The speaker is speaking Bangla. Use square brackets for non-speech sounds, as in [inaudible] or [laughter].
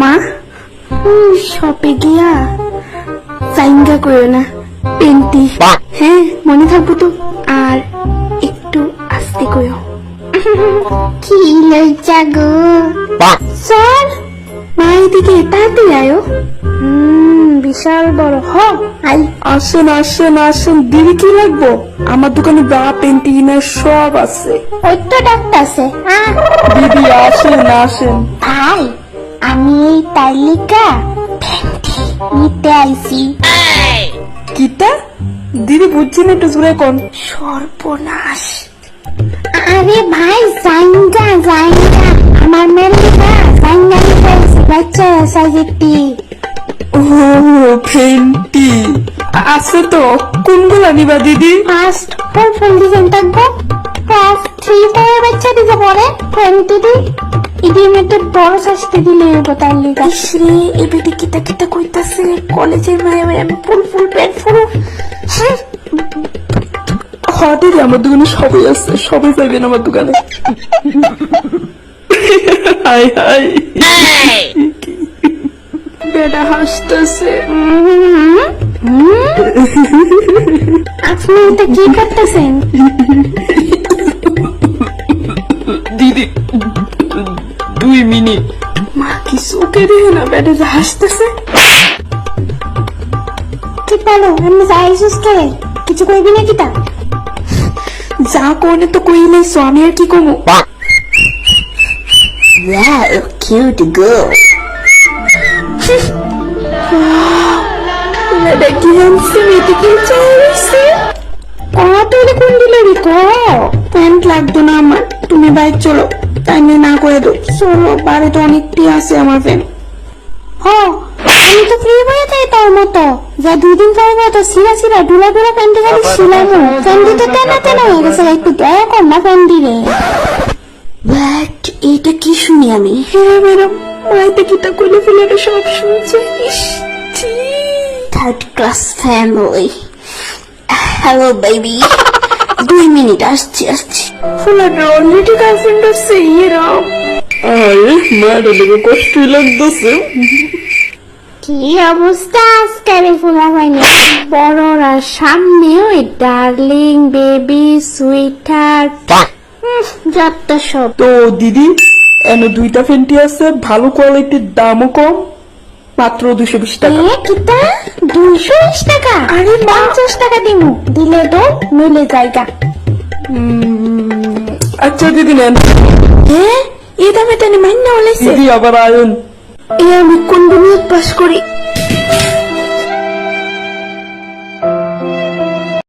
মা শপে গিয়া চাইঙ্গা করো না পেন্টি হ্যাঁ মনে থাকব তো আর একটু আস্তে করো কি লজ্জা গো। স্যার মা এদিকে তাড়াতাড়ি আয়ো। বিশাল বড় হ আই। আসেন আসেন আসেন দিদি কি লাগবো? আমার দোকানে ব্রা পেন্টিনের সব আছে। ওই তো ডাক্তার আছে। হ্যাঁ দিদি আসেন আসেন। ভাই। আমি এই তালিকা ভেন্ডি নিতে আইছি। কিটা দিদি বুঝছি না একটু জোরে কোন। সর্বনাশ। আরে ভাই জাইঙ্গা জাইঙ্গা। আমার মেলিকা জাইঙ্গা নিতে আইছি বাচ্চা সাইজেরটি। ও ফেন্টি আছে তো কোনগুলা নিবা দিদি? ফার্স্ট ফুল ফুল ডিজাইন থাকব? ক্লাস থ্রি ফোর বাচ্চা দিতে পরে টোয়েন্টি দি। ইদি মেটে বড় সাজতে দিলে হব তার লিগা। ইসরে এবিডি কিতা কিতা কইতাছে? কলেজের ভাই আমি ফুল ফুল প্যান্ট ফুল। হ্যাঁ? হ দিদি আমার দোকানে সবই আছে সবই পাইবেন আমার দোকানে। Hi hi. বেটা হাসতেছে। আপনি এটা কি করতেছেন? দিদি দুই মিনিট। মা কি চোখে দেখে না বেটা যে হাসতেছে? কি পালো? আমি যাইছিস কে? কিছু কইবি না কিতা যা কোনে তো কই আমি আর কি কমু Wow, cute girl. [laughs] বেটা কি হ্যান্ডসাম চাইছে কত কোন দিলে ক প্যান্ট লাগতো না আমার। তুমি বাইক চলো। টাইমে না করে দো। চলো বাড়িতে অনেকটি আছে আমার ফ্যান হ আমি তো ফ্রি হয়ে যাই তোর মতো। যা দুই দিন পরে মতো সিরা সিরা ডুলা ডুলা প্যান্টি গাড়ি শিলামু প্যান্টি তো তেনা তেনা হয়ে গেছে। একটু দয়া কর না প্যান্টি রে। ব্যাট এটা কি শুনি আমি? হ্যাঁ ম্যাডাম। মাইতে কিতা কইলে ফেলে এটা সব শুনছে। ইস third class family hello baby দুই মিনিট আসছি আসছি। ফুলাটা অলরেডি গার্লফ্রেন্ড আছে এরম আরে ম্যাডাম কষ্টই লাগতেছে। কি অবস্থা? আজকের ফুলা হয়নি বড়রা সামনে ওই ডার্লিং বেবি সুইটার যত সব। তো দিদি এনে দুইটা ফেন্টি আছে ভালো কোয়ালিটির দামও কম মাত্র দুশো বিশ টাকা। কিতা? দুইশো বিশ টাকা? আরে পঞ্চাশ টাকা দিমু। দিলে তো মিলে জায়গা আচ্ছা দিদি নেন। হ্যাঁ? এই দামে টানি মাইন না হলেছে দিদি আবার আয়ন। এ আমি কোন দুনিয়া